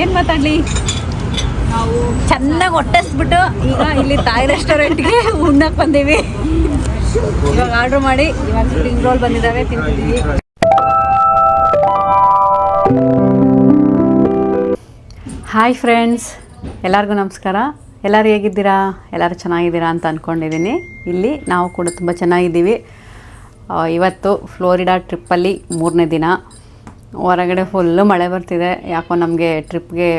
ಏನು ಮಾತಾಡಲಿ? ನಾವು ಚೆನ್ನಾಗಿ ಹೊಟ್ಟೆಸ್ಬಿಟ್ಟು ಈಗ ಇಲ್ಲಿ ತಾಯಿ ರೆಸ್ಟೋರೆಂಟ್ಗೆ ಉಣ್ಣಕ್ಕೆ ಬಂದೀವಿ. ಇವಾಗ ಆರ್ಡರ್ ಮಾಡಿ ಇವಾಗ ಸ್ಪ್ರಿಂಗ್ ರೋಲ್ ಬಂದಿದ್ದಾವೆ ತಿಂತಿದ್ದೀವಿ ಹಾಯ್ ಫ್ರೆಂಡ್ಸ್ ಎಲ್ಲರಿಗೂ ನಮಸ್ಕಾರ. ಎಲ್ಲರೂ ಹೇಗಿದ್ದೀರಾ? ಎಲ್ಲರೂ ಚೆನ್ನಾಗಿದ್ದೀರಾ ಅಂತ ಅಂದ್ಕೊಂಡಿದ್ದೀನಿ ಇಲ್ಲಿ ನಾವು ಕೂಡ ತುಂಬ ಚೆನ್ನಾಗಿದ್ದೀವಿ. ಇವತ್ತು ಫ್ಲೋರಿಡಾ ಟ್ರಿಪ್ಪಲ್ಲಿ ಮೂರನೇ ದಿನ. ಹೊರಗಡೆ ಫುಲ್ಲು ಮಳೆ ಬರ್ತಿದೆ. ಯಾಕೋ ನಮಗೆ ಟ್ರಿಪ್ಗೆ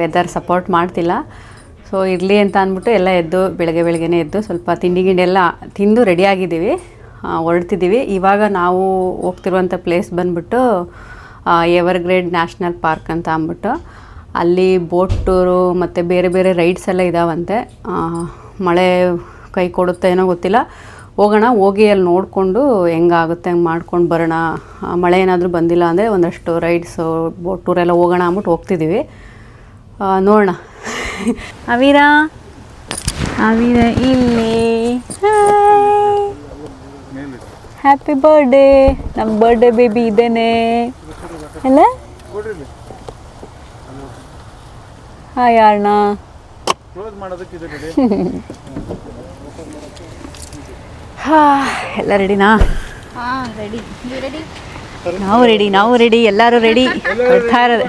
ವೆದರ್ ಸಪೋರ್ಟ್ ಮಾಡ್ತಿಲ್ಲ. ಸೊ ಇರಲಿ ಅಂತ ಅಂದ್ಬಿಟ್ಟು ಎಲ್ಲ ಎದ್ದು, ಬೆಳಗ್ಗೆ ಬೆಳಗ್ಗೆನೇ ಎದ್ದು ಸ್ವಲ್ಪ ತಿಂಡಿ ಗಿಂಡಿ ಎಲ್ಲ ತಿಂದು ರೆಡಿಯಾಗಿದ್ದೀವಿ ಹೊರಡ್ತಿದ್ದೀವಿ. ಇವಾಗ ನಾವು ಹೋಗ್ತಿರುವಂಥ ಪ್ಲೇಸ್ ಬಂದ್ಬಿಟ್ಟು ಎವರ್ಗ್ರೇಡ್ ನ್ಯಾಷನಲ್ ಪಾರ್ಕ್ ಅಂತ ಅಂದ್ಬಿಟ್ಟು. ಅಲ್ಲಿ ಬೋಟ್ ಟೂರು ಮತ್ತು ಬೇರೆ ಬೇರೆ ರೈಡ್ಸ್ ಎಲ್ಲ ಇದ್ದಾವಂತೆ ಮಳೆ ಕೈ ಕೊಡುತ್ತೆ ಏನೋ ಗೊತ್ತಿಲ್ಲ. ಹೋಗೋಣ ಹೋಗಿ ಅಲ್ಲಿ ನೋಡಿಕೊಂಡು ಹೆಂಗಾಗುತ್ತೆ ಹಂಗೆ ಮಾಡ್ಕೊಂಡು ಬರೋಣ. ಮಳೆ ಏನಾದರೂ ಬಂದಿಲ್ಲ ಅಂದರೆ ಒಂದಷ್ಟು ರೈಡ್ಸು ಬೋಟ್ ಟೂರೆಲ್ಲ ಹೋಗೋಣ ಅಂದ್ಬಿಟ್ಟು ಹೋಗ್ತಿದ್ದೀವಿ ನೋಡೋಣ. ಅವೀರ? ಅವೀರ ಇಲ್ಲಿ. ಹ್ಯಾಪಿ ಬರ್ಡೇ ನಮ್ಮ ಬರ್ಡೇ ಬೇಬಿ ಇದ್ದೇನೆ ಅಲ್ಲ? ಹಾಯ್ ಅಣ್ಣ ಕ್ಲೋಸ್ ಮಾಡೋದಕ್ಕಿದೆ ಬಿಡಿ. ಹಾ ಎಲ್ಲ ರೆಡಿನಾ ನೀವು ರೆಡಿ ನಾವು ರೆಡಿ ಎಲ್ಲರೂ ರೆಡಿ ಬರ್ತಾ ಇರೋದೆ.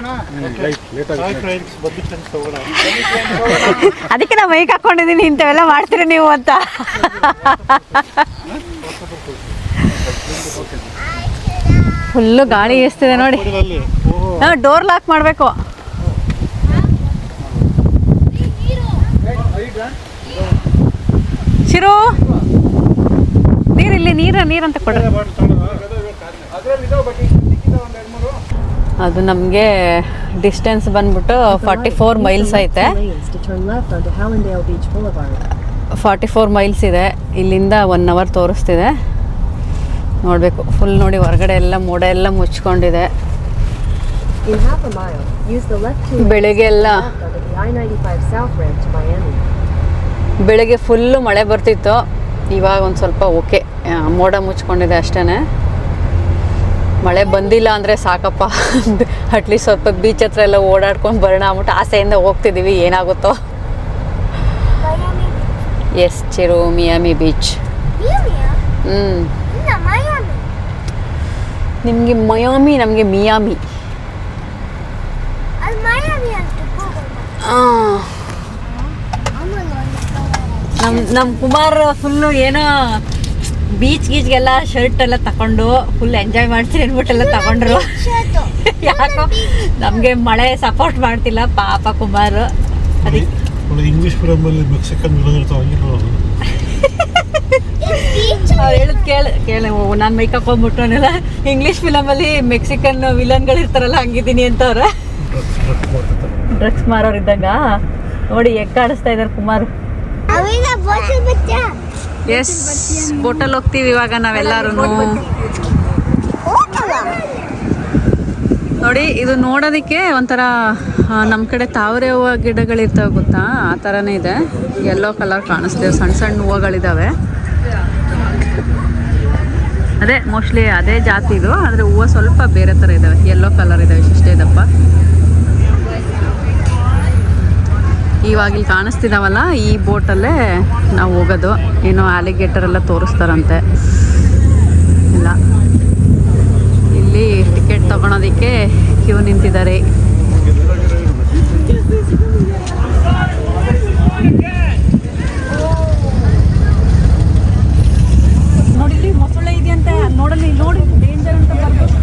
ಅದಕ್ಕೆ ನಾ ಮೈಕ್ ಹಾಕೊಂಡಿದ್ದೀನಿ ಇಂಥವೆಲ್ಲ ಮಾಡ್ತೀರಿ ನೀವು ಅಂತ. ಫುಲ್ಲು ಗಾಳಿ ಎಸ್ತಿದೆ ನೋಡಿ. ನಾವು ಡೋರ್ ಲಾಕ್ ಮಾಡಬೇಕು. ಶಿರು. ನೀರ ಅಂತ ಕೊಡ್ರಿ. ಅದು ನಮಗೆ ಡಿಸ್ಟೆನ್ಸ್ ಬಂದ್ಬಿಟ್ಟು ಫಾರ್ಟಿ ಫೋರ್ ಮೈಲ್ಸ್ ಐತೆ. ಫಾರ್ಟಿ ಫೋರ್ ಮೈಲ್ಸ್ ಇದೆ. ಇಲ್ಲಿಂದ ಒನ್ ಅವರ್ ತೋರಿಸ್ತಿದೆ. ನೋಡಬೇಕು ಫುಲ್ ನೋಡಿ ಹೊರಗಡೆ ಎಲ್ಲ ಮೋಡ ಎಲ್ಲ ಮುಚ್ಕೊಂಡಿದೆ. ಬೆಳಿಗ್ಗೆ ಎಲ್ಲ left onto the I-95 South ramp to Miami. ಬೆಳಿಗ್ಗೆ ಫುಲ್ಲು ಮಳೆ ಬರ್ತಿತ್ತು. ಇವಾಗ ಒಂದು ಸ್ವಲ್ಪ ಓಕೆ ಮೋಡ ಮುಚ್ಕೊಂಡಿದೆ ಅಷ್ಟೇ ಮಳೆ ಬಂದಿಲ್ಲ ಅಂದರೆ ಸಾಕಪ್ಪ. ಅಟ್ಲೀಸ್ಟ್ ಸ್ವಲ್ಪ ಬೀಚ್ ಹತ್ರ ಎಲ್ಲ ಓಡಾಡ್ಕೊಂಡು ಬರೋಣ ಅಂದ್ಬಿಟ್ಟು ಆಸೆಯಿಂದ ಹೋಗ್ತಿದ್ದೀವಿ ಏನಾಗುತ್ತೋ? ಎಸ್ ಚಿರು ಮಿಯಾಮಿ ಬೀಚ್ ಹ್ಞೂ ನಿಮಗೆ ಮಯಾಮಿ ನಮಗೆ ಮಿಯಾಮಿ ನಮ್ಮ ನಮ್ಮ ಕುಮಾರ್ ಫುಲ್ಲು ಏನೋ ಬೀಚ್ ಗೀಚ್ಗೆಲ್ಲ ಶರ್ಟ್ ಎಲ್ಲ ತಕೊಂಡು ಫುಲ್ ಎಂಜಾಯ್ ಮಾಡ್ತೀನಿ ಅಂದ್ಬಿಟ್ಟೆಲ್ಲ ತಗೊಂಡ್ರು. ಯಾಕೋ ನಮಗೆ ಮಳೆ ಸಪೋರ್ಟ್ ಮಾಡ್ತಿಲ್ಲ ಪಾಪ ಕುಮಾರ್. ಅದಕ್ಕೆ ಇಂಗ್ಲಿಷ್ ಫಿಲಮಲ್ಲಿ ಮೆಕ್ಸಿಕನ್ ಅವ್ರು ಹೇಳದ್ ಕೇಳ ಕೇಳ. ನಾನು ಮೈಕ್ ಹಾಕೊಂಡ್ಬಿಟ್ಟವನೆಲ್ಲ ಇಂಗ್ಲೀಷ್ ಫಿಲಮಲ್ಲಿ ಮೆಕ್ಸಿಕನ್ ವಿಲನ್ಗಳು ಇರ್ತಾರಲ್ಲ ಹಂಗಿದ್ದೀನಿ ಅಂತವ್ರೆ. ಡ್ರಗ್ಸ್ ಮಾರೋರು ಇದ್ದಂಗ ನೋಡಿ ಎಕ್ಕಾಡಿಸ್ತಾ ಇದ್ದಾರೆ ಇದಾರೆ ಕುಮಾರ್. ಎಸ್ ಬೋಟಲ್ಲಿ ಹೋಗ್ತೀವಿ ಇವಾಗ ನಾವೆಲ್ಲರೂ. ನೋಡಿ, ಇದು ನೋಡೋದಕ್ಕೆ ಒಂಥರ ನಮ್ಮ ಕಡೆ ತಾವರೆ ಹೂವು ಗಿಡಗಳಿರ್ತಾವೆ ಗೊತ್ತಾ? ಆ ಥರನೇ ಇದೆ. ಎಲ್ಲೋ ಕಲರ್ ಕಾಣಿಸ್ತೇವೆ ಸಣ್ಣ ಸಣ್ಣ ಹೂವುಗಳಿದ್ದಾವೆ ಅದೇ ಮೋಸ್ಟ್ಲಿ ಅದೇ ಜಾತಿ ಇದು. ಆದರೆ ಹೂವು ಸ್ವಲ್ಪ ಬೇರೆ ಥರ ಇದ್ದಾವೆ ಎಲ್ಲೋ ಕಲರ್ ಇದ್ದಾವೆ ಇಷ್ಟೇ ಇದಪ್ಪ ಇವಾಗ ಇಲ್ಲಿ ಕಾಣಿಸ್ತಿದಾವಲ್ಲ, ಈ ಬೋಟಲ್ಲೇ ನಾವು ಹೋಗೋದು. ಏನೋ ಆಲಿಗೇಟರ್ ಎಲ್ಲ ತೋರಿಸ್ತಾರಂತೆ. ಇಲ್ಲ. ಇಲ್ಲಿ ಟಿಕೆಟ್ ತಗೊಳೋದಕ್ಕೆ ಕ್ಯೂ ನಿಂತಿದ್ದಾರೆ. ನೋಡಿ ಇಲ್ಲಿ ಮೊಸಳೆ ಇದೆಯಂತೆ. ನೋಡಲಿ ನೋಡಿ ಡೇಂಜರ್ ಅಂತ ಬರ್ಬೋದು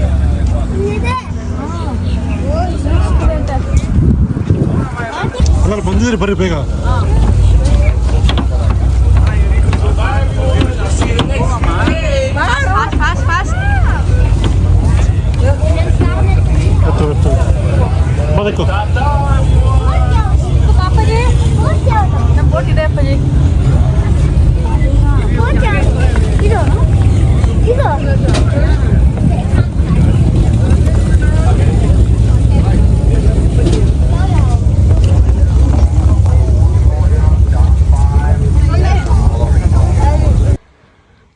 ಎಲ್ಲರೂ ಬಂದಿದ್ರಿ ಬರ್ರಿ ಬೇಗ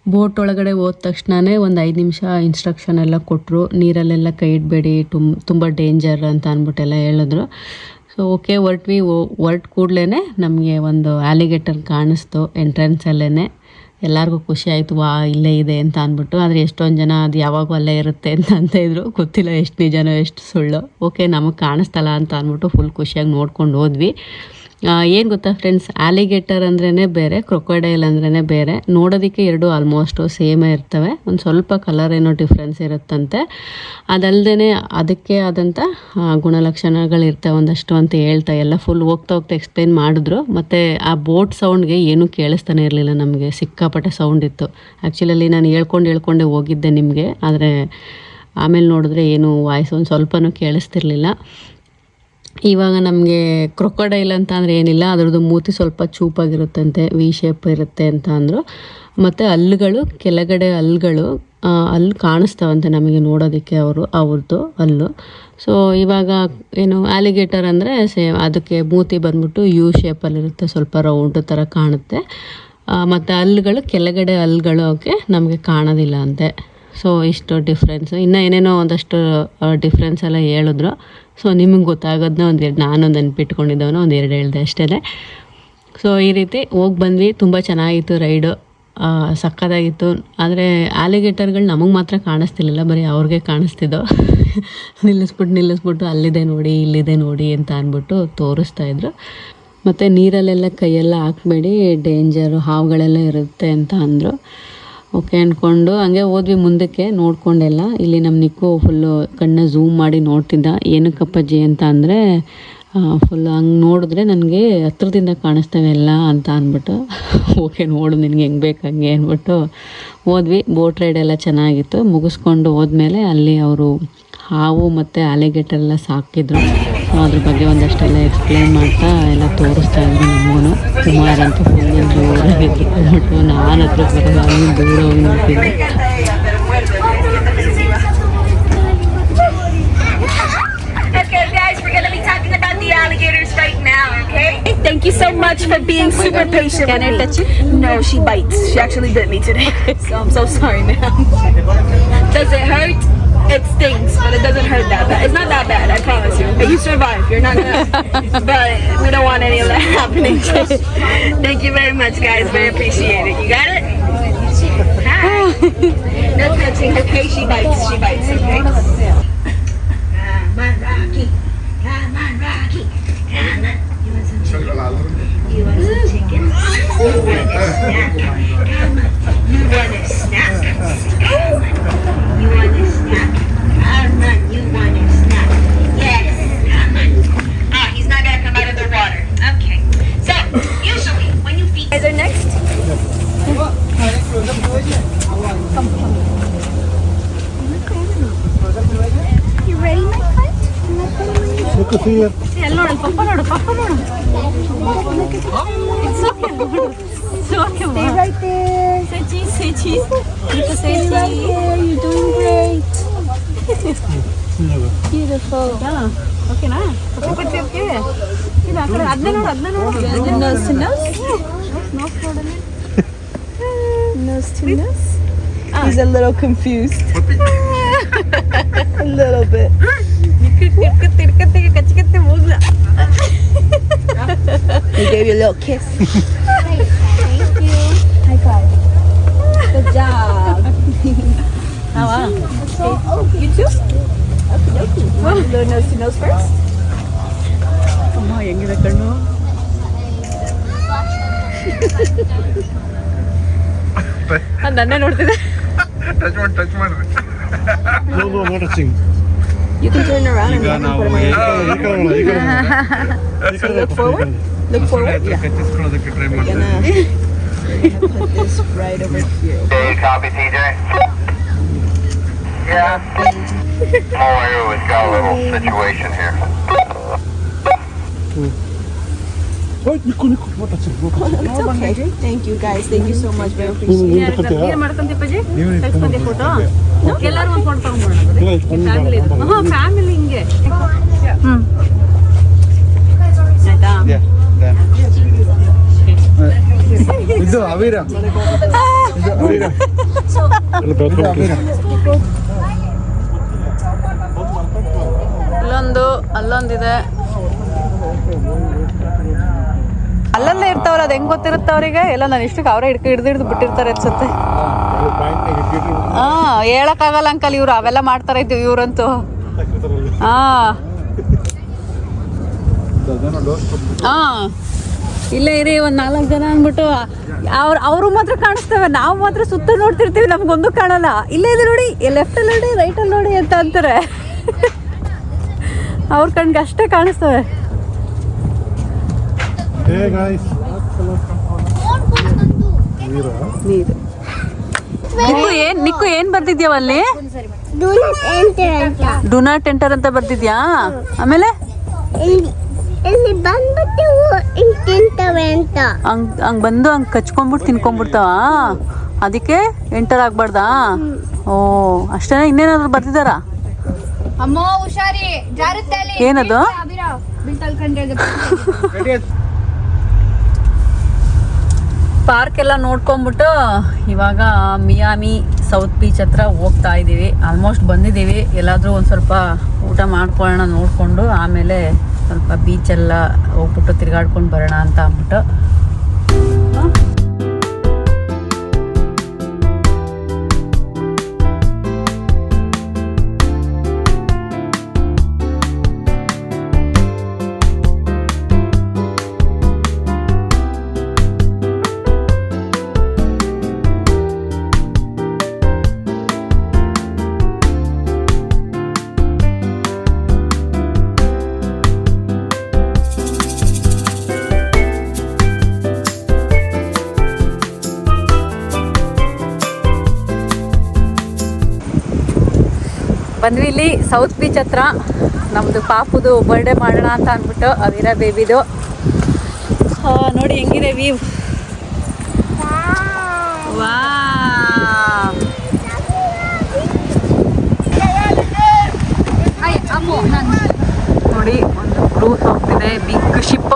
ಬೋಟ್ ಒಳಗಡೆ ಹೋದ ತಕ್ಷಣವೇ ಒಂದು ಐದು ನಿಮಿಷ ಇನ್ಸ್ಟ್ರಕ್ಷನ್ ಎಲ್ಲ ಕೊಟ್ಟರು ನೀರಲ್ಲೆಲ್ಲ ಕೈ ಇಡಬೇಡಿ ತುಂಬ ತುಂಬ ಡೇಂಜರ್ ಅಂತ ಅಂದ್ಬಿಟ್ಟೆಲ್ಲ ಹೇಳಿದ್ರು. ಸೊ ಓಕೆ ಹೊರಟ್ವಿ ಹೊರ್ಟ್ ಕೂಡಲೇ ನಮಗೆ ಒಂದು ಆಲಿಗೇಟರ್ ಕಾಣಿಸ್ತು ಎಂಟ್ರೆನ್ಸಲ್ಲೇ ಎಲ್ಲರಿಗೂ ಖುಷಿ ಆಯಿತು ವಾ ಇಲ್ಲೇ ಇದೆ ಅಂತ ಅಂದ್ಬಿಟ್ಟು. ಆದರೆ ಎಷ್ಟೊಂದು ಜನ, ಅದು ಯಾವಾಗೂ ಅಲ್ಲೇ ಇರುತ್ತೆ ಅಂತ ಅಂತ ಇದ್ರು. ಗೊತ್ತಿಲ್ಲ ಎಷ್ಟು ನಿಜನೋ ಎಷ್ಟು ಸುಳ್ಳು. ಓಕೆ ನಮಗೆ ಕಾಣಿಸ್ತಲ್ಲ ಅಂತ ಅಂದ್ಬಿಟ್ಟು ಫುಲ್ ಖುಷಿಯಾಗಿ ನೋಡ್ಕೊಂಡು ಹೋದ್ವಿ. ಏನು ಗೊತ್ತಾ ಫ್ರೆಂಡ್ಸ್ ಆಲಿಗೇಟರ್ ಅಂದ್ರೇ ಬೇರೆ ಕ್ರೊಕೊಡೈಲ್ ಅಂದ್ರೇ ಬೇರೆ. ನೋಡೋದಕ್ಕೆ ಎರಡು ಆಲ್ಮೋಸ್ಟು ಸೇಮೇ ಇರ್ತವೆ. ಒಂದು ಸ್ವಲ್ಪ ಕಲರ್ ಏನೋ ಡಿಫ್ರೆನ್ಸ್ ಇರುತ್ತಂತೆ. ಅದಲ್ಲದೆ ಅದಕ್ಕೆ ಆದಂಥ ಗುಣಲಕ್ಷಣಗಳು ಇರ್ತವೆ ಒಂದಷ್ಟು ಅಂತ ಹೇಳ್ತಾ ಎಲ್ಲ ಫುಲ್ ಹೋಗ್ತಾ ಹೋಗ್ತಾ ಎಕ್ಸ್ಪ್ಲೇನ್ ಮಾಡಿದ್ರು. ಮತ್ತು ಆ ಬೋಟ್ ಸೌಂಡ್ಗೆ ಏನೂ ಕೇಳಿಸ್ತಾನೆ ಇರಲಿಲ್ಲ ನಮಗೆ. ಸಿಕ್ಕಾಪಟ್ಟೆ ಸೌಂಡ್ ಇತ್ತು. ಆ್ಯಕ್ಚುಲಲ್ಲಿ ನಾನು ಹೇಳ್ಕೊಂಡು ಹೇಳ್ಕೊಂಡೆ ಹೋಗಿದ್ದೆ ನಿಮಗೆ. ಆದರೆ ಆಮೇಲೆ ನೋಡಿದ್ರೆ ಏನು ವಾಯ್ಸ್ ಒಂದು ಸ್ವಲ್ಪನೂ ಕೇಳಿಸ್ತಿರ್ಲಿಲ್ಲ. ಇವಾಗ ನಮಗೆ ಕ್ರೊಕೊಡೈಲ್ ಅಂತ ಅಂದರೆ ಏನಿಲ್ಲ, ಅದರದ್ದು ಮೂತಿ ಸ್ವಲ್ಪ ಚೂಪಾಗಿರುತ್ತಂತೆ ವಿ ಶೇಪ್ ಇರುತ್ತೆ ಅಂತ ಅಂದರು. ಮತ್ತು ಹಲ್ಲುಗಳು, ಕೆಳಗಡೆ ಹಲ್ಲುಗಳು ಅಲ್ಲಿ ಕಾಣಿಸ್ತಾವಂತೆ ನಮಗೆ ನೋಡೋದಕ್ಕೆ ಅವರು ಅವ್ರದ್ದು ಅಲ್ಲು ಸೊ ಇವಾಗ ಏನು ಆಲಿಗೇಟರ್ ಅಂದರೆ ಸೇಮ್ ಅದಕ್ಕೆ ಮೂತಿ ಬಂದ್ಬಿಟ್ಟು ಯು ಶೇಪಲ್ಲಿರುತ್ತೆ ಸ್ವಲ್ಪ ರೌಂಡ್ ಥರ ಕಾಣುತ್ತೆ. ಮತ್ತು ಹಲ್ಲುಗಳು, ಕೆಳಗಡೆ ಹಲ್ಲುಗಳು ಅವಕ್ಕೆ ನಮಗೆ ಕಾಣೋದಿಲ್ಲ ಅಂತೆ. ಸೊ ಇಷ್ಟು ಡಿಫ್ರೆನ್ಸು ಇನ್ನೂ ಏನೇನೋ ಒಂದಷ್ಟು ಡಿಫ್ರೆನ್ಸ್ ಎಲ್ಲ ಹೇಳಿದ್ರು. ಸೊ ನಿಮಗೆ ಗೊತ್ತಾಗೋದನ್ನ ಒಂದು ಎರಡು ನಾನು ನೆನ್ಪಿಟ್ಕೊಂಡಿದ್ದವನು ಒಂದು ಎರಡು ಹೇಳಿದೆ ಅಷ್ಟೇ ಸೊ ಈ ರೀತಿ ಹೋಗಿ ಬಂದ್ವಿ. ತುಂಬ ಚೆನ್ನಾಗಿತ್ತು ರೈಡು. ಸಕ್ಕತ್ತಾಗಿತ್ತು. ಆದರೆ ಆಲಿಗೇಟರ್ಗಳು ನಮಗೆ ಮಾತ್ರ ಕಾಣಿಸ್ತಿರ್ಲಿಲ್ಲ. ಬರೀ ಅವ್ರಿಗೆ ಕಾಣಿಸ್ತಿದ್ದೋ. ನಿಲ್ಲಿಸ್ಬಿಟ್ಟು ನಿಲ್ಲಿಸ್ಬಿಟ್ಟು ಅಲ್ಲಿದೆ ನೋಡಿ, ಇಲ್ಲಿದೆ ನೋಡಿ ಅಂತ ಅಂದ್ಬಿಟ್ಟು ತೋರಿಸ್ತಾ ಇದ್ರು. ಮತ್ತು ನೀರಲ್ಲೆಲ್ಲ ಕೈಯೆಲ್ಲ ಹಾಕ್ಬೇಡಿ. ಡೇಂಜರು ಹಾವುಗಳೆಲ್ಲ ಇರುತ್ತೆ ಅಂತ ಅಂದರು. ಓಕೆ ಅಂದ್ಕೊಂಡು ಹಂಗೆ ಹೋದ್ವಿ ಮುಂದಕ್ಕೆ ನೋಡ್ಕೊಂಡೆಲ್ಲ. ಇಲ್ಲಿ ನಮ್ಮ ನಿಕ್ಕು ಫುಲ್ಲು ಕಣ್ಣ ಝೂಮ್ ಮಾಡಿ ನೋಡ್ತಿದ್ದ. ಏನಕ್ಕಪ್ಪಜ್ಜಿ ಅಂತ ಅಂದರೆ ಫುಲ್ ಹಂಗೆ ನೋಡಿದ್ರೆ ನನಗೆ ಹತ್ರದಿಂದ ಕಾಣಿಸ್ತವೆ ಎಲ್ಲ ಅಂತ ಅಂದ್ಬಿಟ್ಟು, ಓಕೆ ನೋಡು ನಿನಗೆ ಹೆಂಗೆ ಬೇಕು ಹಂಗೆ ಅಂದ್ಬಿಟ್ಟು ಹೋದ್ವಿ. ಬೋಟ್ ರೈಡ್ ಎಲ್ಲ ಚೆನ್ನಾಗಿತ್ತು. ಮುಗಿಸ್ಕೊಂಡು ಹೋದ್ಮೇಲೆ ಅಲ್ಲಿ ಅವರು ಹಾವು ಮತ್ತು ಆಲಿಗೇಟರ್ ಎಲ್ಲ ಸಾಕಿದ್ರು ಅದ್ರ ಬಗ್ಗೆ ಒಂದಷ್ಟೆಲ್ಲ ಎಕ್ಸ್ಪ್ಲೇನ್ ಮಾಡ್ತಾ ಎಲ್ಲ ತೋರಿಸ್ತಾ ಇದ್ರು ನಮಗೂ ಕುಮಾರ್ ಅಂತ ಫುಲ್ ಜೋರಾಗಿದ್ರು ಅಂದ್ಬಿಟ್ಟು ನಾನು ಹತ್ರ ಬರೋದು ಅವ್ನು ದೂರ ಹೋಗಿ ನೋಡ್ತಿದ್ದೆ Okay, guys, we're gonna be talking about the alligators right now, okay? Thank you so much for being super patient Can I with me. touch it? No, she bites. She actually bit me today. so I'm so sorry, ma'am. Does it hurt? It stings, but it doesn't hurt that bad. It's not that bad, I promise you. But you survive. You're not gonna. but we don't want any of that happening. Thank you very much, guys. Very appreciate it. You got it? Hi. No touching. Okay, she bites. She bites. Okay. Come on, Rocky. Come on, Rocky. Come on. You want some chicken? You want some chicken? You want a snack? Come on. You want a snack? Come on. You want a snack? Come on. Ah, the next. You ready, my friend? Look at here. Hello, Papa, Lord, Papa, Lord. It's okay, Lord. It's okay, Lord. Stay right there. Say cheese, say cheese. Stay right there. You're doing great. Beautiful. ಓಕೆನಾ ಪಪ್ಪಿ ಪಪ್ಪಿ okay ಇದು ಆ ಕಡೆ ಅದನ್ನ ನೋಡು ಅದನ್ನ ನೋಡು Nose to nose. Nose to nose. He's a little confused. a little bit. ತಿರ್ಕತ್ತಿಗೆ ಕಚ್ಕತ್ತೆ ಮೂಗ್ಲ He gave you a little kiss. Thank you. High five. Good job. You too? Okay, okay. A little nose to nose first. ಅಮ್ಮ ಹೆಂಗಿದೆ ಕಣ್ಣು ಅದು ನನ್ನೇ ನೋಡ್ತಿದೆ No, no, not touching. You can turn around and look and put him on your ಈ ಕಡೆ ನೋಡು, ಈ ಕಡೆ ನೋಡು. ಈ ಕಡೆ look ನೋಡು, forward? Look forward. Yeah. ಕಚ್ಚಿಸ್ಕೊಳ್ಳೋದಕ್ಕೆ try We're gonna, we're gonna put this right over here. Hey, copy, TJ. Yeah. Moira, we've got a little situation here. ಓಯ್, ನಿಕ್ಕು ನಿಕ್ಕು not touching, not touching. It's okay. Thank you guys. Thank you so much. Very ನೀನು appreciate ನೀನು ತಕ್ಕಂತೀಯಾ? ಏನು ಮಾಡ್ಕೊಂತಿ ಪಜ್ಜಿ ನೀನು ತೆಗ್ಸ್ಕೊಂತಿ photo ಎಲ್ಲರೂ ಒಂದು photo ತಗೊಂಡ್ಬೋಣ ಇಲ್ಲ, ಇದು ಒಂದು ಫ್ಯಾಮಿಲಿ ಬೇಡ, ಬೇಡ. ಹಾಂ ಫ್ಯಾಮಿಲಿ ಹಿಂಗೆ ಹ್ಞೂ ಆಯ್ತಾ ಇದು ಅವಿರ ಅವಿರ. ಎಲ್ಲ ಬಾತ್ರೂಮ್ ಅಲ್ಲೊಂದಿದೆ. ಅಲ್ಲಲ್ಲೇ ಇರ್ತಾವಲ್ಲ ಅದು ಹೆಂಗ್ ಗೊತ್ತಿರುತ್ತೆ ಅವರಿಗೆ? ಎಲ್ಲ ನಾನು ಇಷ್ಟಕ್ಕೆ ಅವರೇ ಹಿಡ್ಕ ಹಿಡ್ದು ಹಿಡ್ದು ಬಿಟ್ಟಿರ್ತಾರೆ ಅನ್ಸುತ್ತೆ. ಹಾ, ಹೇಳಕ್ಕಾಗಲ್ಲ ಅಂಕಲ್ ಇವ್ರು, ಅವೆಲ್ಲ ಮಾಡ್ತಾರೆ ಇದ್ದೀವಿ ಇವ್ರಂತೂ. ಹಾ. ಹಾ. ಇಲ್ಲೇ ಇರಿ, ಒಂದ್ ನಾಲ್ಕು ಜನ ಅಂದ್ಬಿಟ್ಟು, ಅವ್ರು ಅವರು ಮಾತ್ರ ಕಾಣಿಸ್ತೇವೆ, ನಾವು ಮಾತ್ರ ಸುತ್ತ ನೋಡ್ತಿರ್ತೀವಿ, ನಮ್ಗೊಂದು ಕಾಣಲ್ಲ. ಇಲ್ಲೇ ಇದೆ ನೋಡಿ ಲೆಫ್ಟ್ ಅಲ್ಲಿ ನೋಡಿ ರೈಟ್ ಅಲ್ಲಿ ನೋಡಿ ಅಂತ ಅಂತಾರೆ. ಅವ್ರ ಕಣ್ಗೆ ಅಷ್ಟೇ ಕಾಣಿಸ್ತವೆ. ಹೇ ಗಾಯ್ಸ್ ನೀರ? ನೀರು. ನಿಕ್ಕು ಏನ್ ನಿಕ್ಕು ಏನ್ ಬರ್ದಿದ್ಯಾವ ಅಲ್ಲಿ? ಡು ನಾಟ್ ಎಂಟರ್ ಅಂತ ಬರ್ದಿದ್ಯಾ? ಆಮೇಲೆ? ಹಿಂಗ್ ಬಂದು ಹಂಗ್ ಕಚ್ಕೊಂಡ್ಬಿಟ್ಟು ತಿನ್ಕೊಂಡ್ಬಿಡ್ತಾವ? ಅದಕ್ಕೆ ಎಂಟರ್ ಆಗ್ಬಾರ್ದಾ? ಓ ಅಷ್ಟೇ ಇನ್ನೇನಾದ್ರು ಬರ್ದಿದಾರಾ ಅಮ್ಮ ಹುಷಾರಿ. ಜಾರುತ್ತೆ ಅಲ್ಲಿ ಏನದು ಪಾರ್ಕ್ ಎಲ್ಲ ನೋಡ್ಕೊಂಡ್ಬಿಟ್ಟು ಇವಾಗ ಮಿಯಾಮಿ ಸೌತ್ ಬೀಚ್ ಹತ್ರ ಹೋಗ್ತಾ ಇದ್ದೀವಿ. ಆಲ್ಮೋಸ್ಟ್ ಬಂದಿದ್ದೀವಿ. ಎಲ್ಲಾದರೂ ಒಂದು ಸ್ವಲ್ಪ ಊಟ ಮಾಡ್ಕೊಳ್ಳೋಣ ನೋಡಿಕೊಂಡು ಆಮೇಲೆ ಸ್ವಲ್ಪ ಬೀಚೆಲ್ಲ ಹೋಗ್ಬಿಟ್ಟು ತಿರುಗಾಡ್ಕೊಂಡು ಬರೋಣ ಅಂತ ಅಂದ್ಬಿಟ್ಟು ಬಂದ್ವಿ ಇಲ್ಲಿ ಸೌತ್ ಬೀಚ್ ಹತ್ರ. ನಮ್ಮದು ಪಾಪುದು ಬರ್ಡೇ ಮಾಡೋಣ ಅಂತ ಅಂದ್ಬಿಟ್ಟು ಅವಿರ ಬೇಬಿದು ನೋಡಿ ಹೆಂಗಿದೆ ವೀವ್ ವಾ ನೋಡಿ, ಒಂದು ಕ್ರೂಸ್ ಹೋಗ್ತಿದೆ ಬಿಗ್ ಶಿಪ್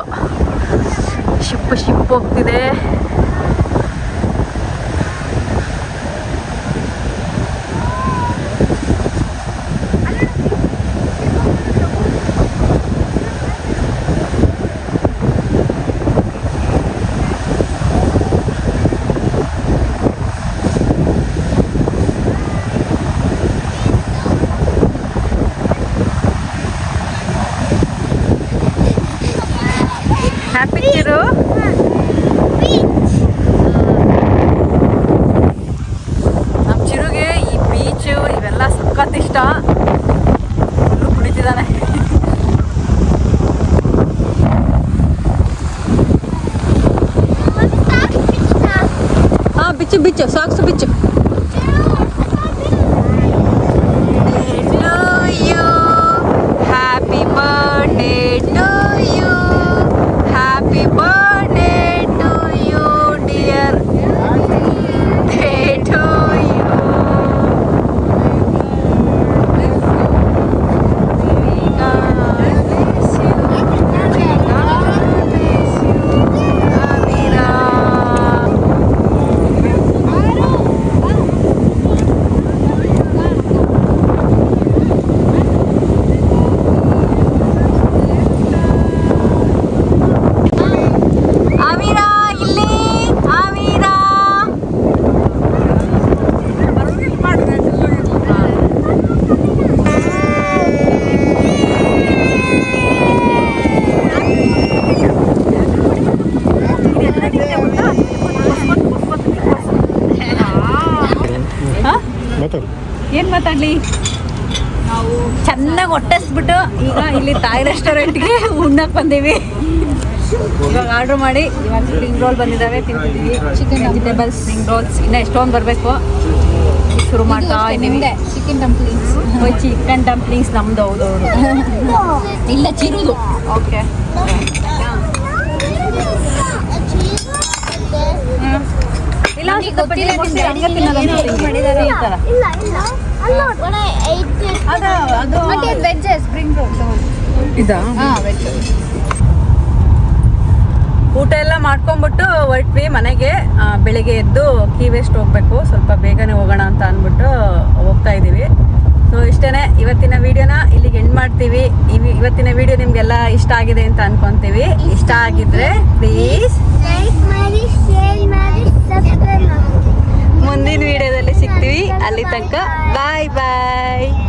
ಶಿಪ್ ಶಿಪ್ ಹೋಗ್ತಿದೆ. ಹ್ಯಾಪಿ ಚಿರು ನಮ್ಮ ಚಿರುಗೆ ಈ ಬೀಚು ಇವೆಲ್ಲ ಸಖತ್ ಇಷ್ಟ ಫುಲ್ಲು ಕುಡಿತಿದ್ದಾನೆ ಹಾಂ ಬಿಚ್ಚು ಬಿಚ್ಚು ಸಾಕ್ಸು ಬಿಚ್ಚು happy birthday to you happy birthday to you dear to you Avira ಇಲ್ಲಿ ಅವಿರಾ ಮಾತಾಡು ಏನ್ ಮಾತಾಡ್ಲಿ? ನಾವು ಚೆನ್ನಾಗಿ ಹೊಟ್ಟೆಸ್ಬಿಟ್ಟು ಈಗ ಇಲ್ಲಿ ತಾಯಿ ರೆಸ್ಟೋರೆಂಟ್ಗೆ ಉಣ್ಣಕ್ ಬಂದೀವಿ. ಇವಾಗ ಆರ್ಡರ್ ಮಾಡಿ. ಇವಾಗ ಸ್ಪ್ರಿಂಗ್ ರೋಲ್ ಬಂದಿದ್ದಾವೆ ತಿಂತಿದ್ದೀವಿ ಚಿಕನ್ ವೆಜಿಟೇಬಲ್ಸ್ ಸ್ಪ್ರಿಂಗ್ ರೋಲ್ಸ್ ಇನ್ನೂ ಎಷ್ಟೊಂದು ಬರಬೇಕು? ಶುರು ಮಾಡ್ತಾ ಇದ್ದೀವಿ. ಚಿಕನ್ ಡಂಪ್ಲಿಂಗ್ಸ್ ಚಿಕನ್ ಡಂಪ್ಲಿಂಗ್ಸ್ ನಮ್ದು ಹೌದು ಇಲ್ಲ ಚಿರುದು. ಓಕೆ ಇಲ್ಲ ಸ್ವಲ್ಪ ಜಿಲೇಬಿ ತಿಂದೆ, ಹಂಗೆ ತಿನ್ನೋದು ಅನ್ಸುತ್ತೆ. ಈ ಥರ. ಇಲ್ಲ ಇಲ್ಲ ಅಲ್ಲ ಅದು ಅದು ಮತ್ತೆ ವೆಜ್ ಸ್ಪ್ರಿಂಗ್ ಇದಾ ಊಟ ಎಲ್ಲ ಮಾಡ್ಕೊಂಡ್ಬಿಟ್ಟು ಹೊರಟ್ವಿ ಮನೆಗೆ. ಬೆಳಿಗ್ಗೆ ಎದ್ದು ಕೀ ವೇಸ್ಟ್ ಹೋಗ್ಬೇಕು. ಸ್ವಲ್ಪ ಬೇಗನೆ ಹೋಗೋಣ ಅಂತ ಅಂದ್ಬಿಟ್ಟು ಹೋಗ್ತಾ ಇದ್ದೀವಿ ಸೊ ಇಷ್ಟೇ ಇವತ್ತಿನ ವಿಡಿಯೋನ ಇಲ್ಲಿಗೆ ಎಂಡ್ ಮಾಡ್ತೀವಿ. ಇವಿ- ಇವತ್ತಿನ ವಿಡಿಯೋ ನಿಮ್ಗೆಲ್ಲ ಇಷ್ಟ ಆಗಿದೆ ಅಂತ ಅನ್ಕೊಂತೀವಿ. ಇಷ್ಟ ಆಗಿದ್ರೆ ಪ್ಲೀಸ್ ಲೈಕ್ ಮಾಡಿ ಶೇರ್ ಮಾಡಿ. ಮುಂದಿನ ವಿಡಿಯೋದಲ್ಲಿ ಸಿಗ್ತೀವಿ. ಅಲ್ಲಿ ತನಕ ಬಾಯ್ ಬಾಯ್.